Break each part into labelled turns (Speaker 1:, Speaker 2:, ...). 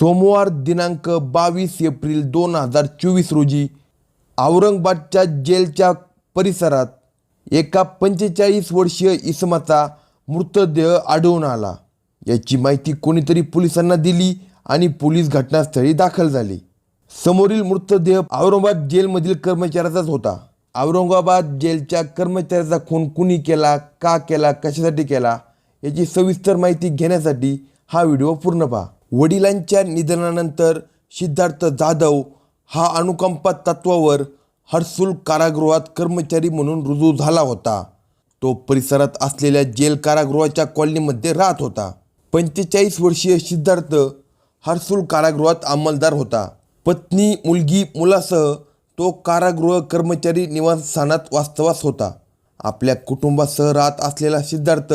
Speaker 1: सोमवार दिनांक बावीस एप्रिल दोन हजार चोवीस रोजी औरंगाबादच्या जेलच्या परिसरात एका पंचेचाळीस वर्षीय इसमाचा मृतदेह आढळून आला. याची माहिती कोणीतरी पोलिसांना दिली आणि पोलीस घटनास्थळी दाखल झाले. समोरील मृतदेह औरंगाबाद जेलमधील कर्मचाऱ्याचाच होता. औरंगाबाद जेलच्या कर्मचाऱ्याचा खून कुणी केला का केला कशासाठी केला याची सविस्तर माहिती घेण्यासाठी हा व्हिडिओ पूर्ण पहा. वडिलांच्या निधनानंतर सिद्धार्थ जाधव हा अनुकंपा तत्वावर हर्सुल कारागृहात कर्मचारी म्हणून रुजू झाला होता. तो परिसरात असलेल्या जेल कारागृहाच्या कॉलनीमध्ये राहत होता. पंचेचाळीस वर्षीय सिद्धार्थ हर्सुल कारागृहात अंमलदार होता. पत्नी मुलगी मुलासह तो कारागृह कर्मचारी निवासस्थानात वास्तवास होता. आपल्या कुटुंबासह राहत असलेला सिद्धार्थ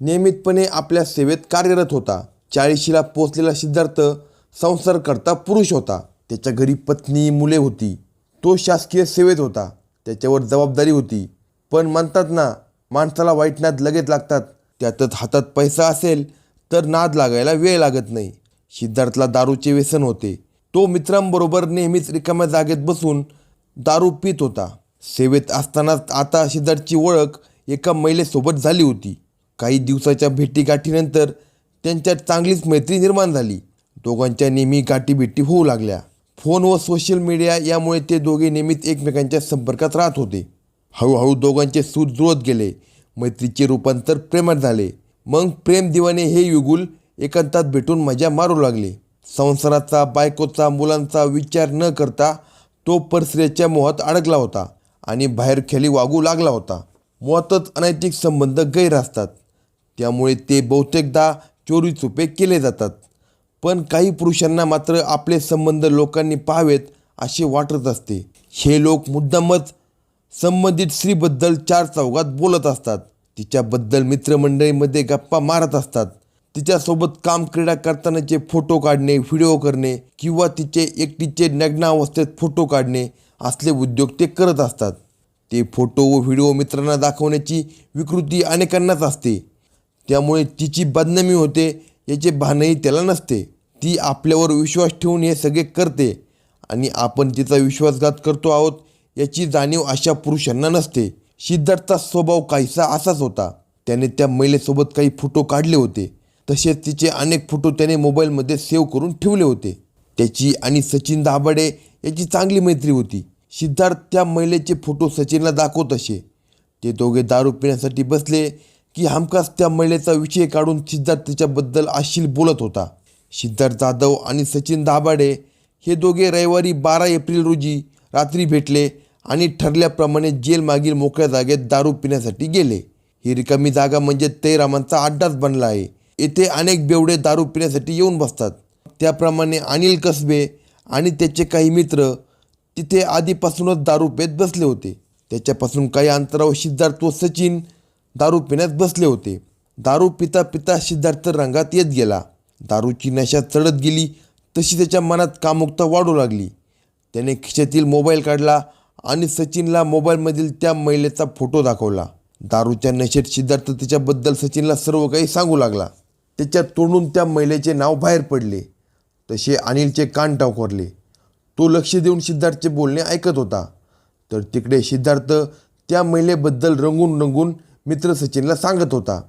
Speaker 1: नियमितपणे आपल्या सेवेत कार्यरत होता. चाळीशीला पोचलेला सिद्धार्थ संसारकर्ता पुरुष होता. त्याच्या घरी पत्नी मुले होती. तो शासकीय सेवेत होता. त्याच्यावर जबाबदारी होती. पण म्हणतात ना माणसाला वाईट नाद लगेच लागतात. त्यातच हातात पैसा असेल तर नाद लागायला वेळ लागत नाही. सिद्धार्थला दारूचे व्यसन होते. तो मित्रांबरोबर नेहमीच रिकाम्या जागेत बसून दारू पित होता. सेवेत असतानाच आता सिद्धार्थची ओळख एका महिलेसोबत झाली होती. काही दिवसाच्या भेटीगाठीनंतर त्यांच्यात चांगलीच मैत्री निर्माण झाली. दोघांच्या नेहमी गाठीभेटी होऊ लागल्या. फोन व सोशल मीडिया यामुळे ते दोघे नेहमीच एकमेकांच्या संपर्कात राहत होते. हळूहळू दोघांचे सूत जुळत गेले. मैत्रीचे रूपांतर प्रेमात झाले. मग प्रेम दिवाने हे युगुल एकांतात भेटून मजा मारू लागले. संसाराचा बायकोचा मुलांचा विचार न करता तो परस्त्रीच्या मोहात अडकला होता आणि बाहेर खेळी वागू लागला होता. मुळातच अनैतिक संबंध गैर असतात. त्यामुळे ते बहुतेकदा चोरी चुपे केले जातात. पण काही पुरुषांना मात्र आपले संबंध लोकांनी पाहावेत असे वाटत असते. हे लोक मुद्दामच संबंधित स्त्रीबद्दल चार चौघात बोलत असतात. तिच्याबद्दल मित्रमंडळीमध्ये गप्पा मारत असतात. तिच्यासोबत काम क्रीडा करतानाचे फोटो काढणे व्हिडिओ करणे किंवा तिचे एकटीचे नग्नावस्थेत फोटो काढणे असले उद्योग ते करत असतात. ते फोटो व व्हिडिओ मित्रांना दाखवण्याची विकृती अनेकांनाच असते. त्यामुळे तिची बदनामी होते याचे भानही त्याला नसते. ती आपल्यावर विश्वास ठेवून हे सगळे करते आणि आपण तिचा विश्वासघात करतो आहोत याची जाणीव अशा पुरुषांना नसते. सिद्धार्थचा स्वभाव काहीसा असाच होता. त्याने त्या महिलेसोबत काही फोटो काढले होते. तसेच तिचे अनेक फोटो त्याने मोबाईलमध्ये सेव्ह करून ठेवले होते. त्याची आणि सचिन दाभाडे याची चांगली मैत्री होती. सिद्धार्थ त्या महिलेचे फोटो सचिनला दाखवत असे. ते दोघे दारू पिण्यासाठी बसले की हमखास त्या महिलेचा विषय काढून सिद्धार्थ तिच्याबद्दल आशील बोलत होता. सिद्धार्थ जाधव आणि सचिन दाभाडे हे दोघे रविवारी बारा एप्रिल रोजी रात्री भेटले आणि ठरल्याप्रमाणे जेलमागील मोकळ्या जागेत दारू पिण्यासाठी गेले. ही रिकामी जागा म्हणजे तैरामांचा अड्डाच बनला आहे. येथे अनेक बेवडे दारू पिण्यासाठी येऊन बसतात. त्याप्रमाणे अनिल कसबे आणि त्याचे काही मित्र तिथे आधीपासूनच दारू पेत बसले होते. त्याच्यापासून काही अंतरावर सिद्धार्थ व सचिन दारू पिण्यात बसले होते. दारू पिता पिता सिद्धार्थ रंगात येत गेला. दारूची नशा चढत गेली. तशी त्याच्या मनात कामुकता वाढू लागली. त्याने खिशातील मोबाईल काढला आणि सचिनला मोबाईलमधील त्या महिलेचा फोटो दाखवला. दारूच्या नशेत सिद्धार्थ तिच्याबद्दल सचिनला सर्व काही सांगू लागला. त्याच्या तोंडून त्या महिलेचे नाव बाहेर पडले. तसे अनिलचे कान टावकरले तो लक्ष देऊन सिद्धार्थचे बोलणे ऐकत होता. तर तिकडे सिद्धार्थ त्या महिलेबद्दल रंगून रंगून मित्र सचिनला सांगत होता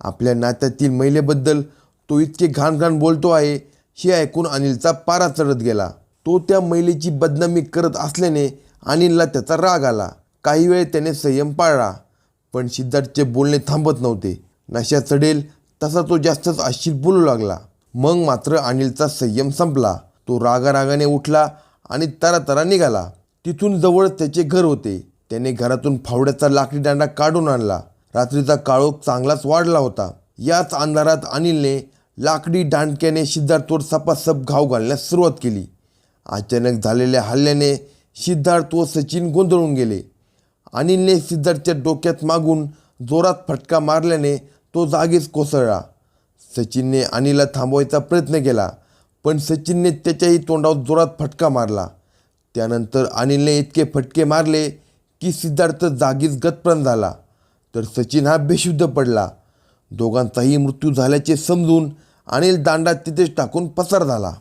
Speaker 1: आपल्या नात्यातील महिलेबद्दल तो इतके घाण घाण बोलतो आहे हे ऐकून अनिलचा पारा चढत गेला. तो त्या महिलेची बदनामी करत असल्याने अनिलला त्याचा राग आला. काही वेळ त्याने संयम पाळला पण सिद्धार्थचे बोलणे थांबत नव्हते. नशा चढेल तसा तो जास्तच आशिल बोलू लागला. मग मात्र अनिलचा संयम संपला. तो रागारागाने उठला आणि तरातरा निघाला. तिथून जवळ त्याचे घर होते. त्याने घरातून फावड्याचा लाकडी दांडा काढून आणला. रात्रीचा काळोख चांगलाच वाढला होता. याच अंधारात अनिलने लाकडी दांडक्याने सिद्धार्थवर सपासप घाव घालण्यास सुरुवात केली. अचानक झालेल्या हल्ल्याने सिद्धार्थ व सचिन गोंधळून गेले. अनिलने सिद्धार्थच्या डोक्यात मागून जोरात फटका मारल्याने तो जागीच कोसळला. सचिनने अनिलला थांबवायचा प्रयत्न केला पण सचिनने त्याच्याही तोंडावर जोरात फटका मारला. त्यानंतर अनिलने इतके फटके मारले की सिद्धार्थ जागीच गतप्रण झाला तर सचिन हा बेशुद्ध पडला. दोघांचाही मृत्यू झाल्याचे समजून अनिल दांडा तिथेच टाकून पसार झाला.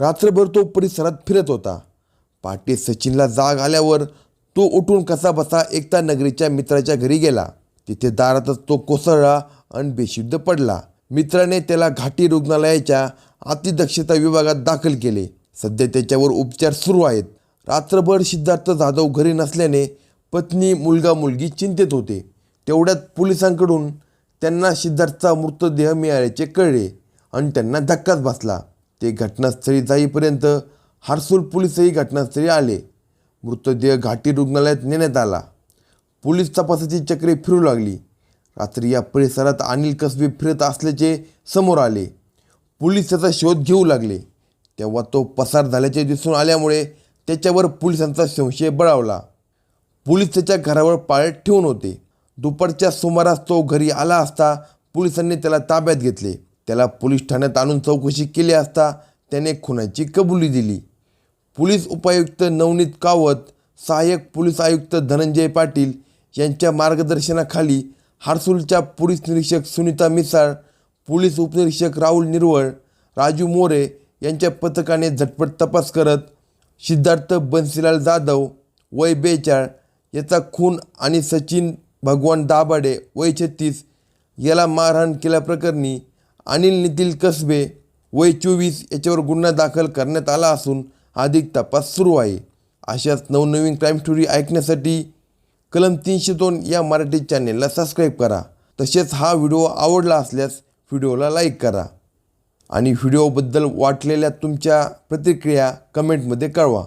Speaker 1: रात्रभर तो परिसरात फिरत होता. पाटे सचिनला जाग आल्यावर तो उठून कसा बसा एकता नगरीच्या मित्राच्या घरी गेला. तिथे दारातच तो कोसळला आणि बेशुद्ध पडला. मित्राने त्याला घाटी रुग्णालयाच्या अतिदक्षता विभागात दाखल केले. सध्या त्याच्यावर उपचार सुरू आहेत. रात्रभर सिद्धार्थ जाधव घरी नसल्याने पत्नी मुलगा मुलगी चिंतेत होते. तेवढ्यात पोलिसांकडून त्यांना सिद्धार्थचा मृतदेह मिळाल्याचे कळले आणि त्यांना धक्काच बसला. ते घटनास्थळी जाईपर्यंत हारसूल पोलीसही घटनास्थळी आले. मृतदेह घाटी रुग्णालयात नेण्यात आला. पोलीस तपासाची चक्रे फिरू लागली. रात्री या परिसरात अनिल कसबे फिरत असल्याचे समोर आले. पोलीस त्याचा शोध घेऊ लागले. तेव्हा तो पसार झाल्याचे दिसून आल्यामुळे त्याच्यावर पोलिसांचा संशय बळावला. पोलीस त्याच्या घरावर पाळत ठेवून होते. दुपारच्या सुमारास तो घरी आला असता पोलिसांनी त्याला ताब्यात घेतले. त्याला पोलीस ठाण्यात आणून चौकशी केली असता त्याने खुनाची कबुली दिली. पोलीस उपायुक्त नवनीत कावत सहाय्यक पोलीस आयुक्त धनंजय पाटील यांच्या मार्गदर्शनाखाली हारसूलच्या पोलीस निरीक्षक सुनीता मिसाळ पोलीस उपनिरीक्षक राहुल निरवळ राजू मोरे यांच्या पथकाने झटपट तपास करत सिद्धार्थ बन्सीलाल जाधव वय बेचाळ याचा खून आणि सचिन भगवान दाभाडे वय छत्तीस याला मारहाण केल्याप्रकरणी अनिल नितील कसबे वय चोवीस याच्यावर गुन्हा दाखल करण्यात आला असून अधिक तपास सुरू आहे. अशाच नवनवीन क्राईम स्टोरी ऐकण्यासाठी कलम तीनशे दोन या मराठी चॅनेलला सबस्क्राईब करा. तसेच हा व्हिडिओ आवडला असल्यास व्हिडिओला लाईक करा. आणि व्हिडिओबद्दल वाटलेल्या तुमच्या प्रतिक्रिया कमेंटमध्ये कळवा.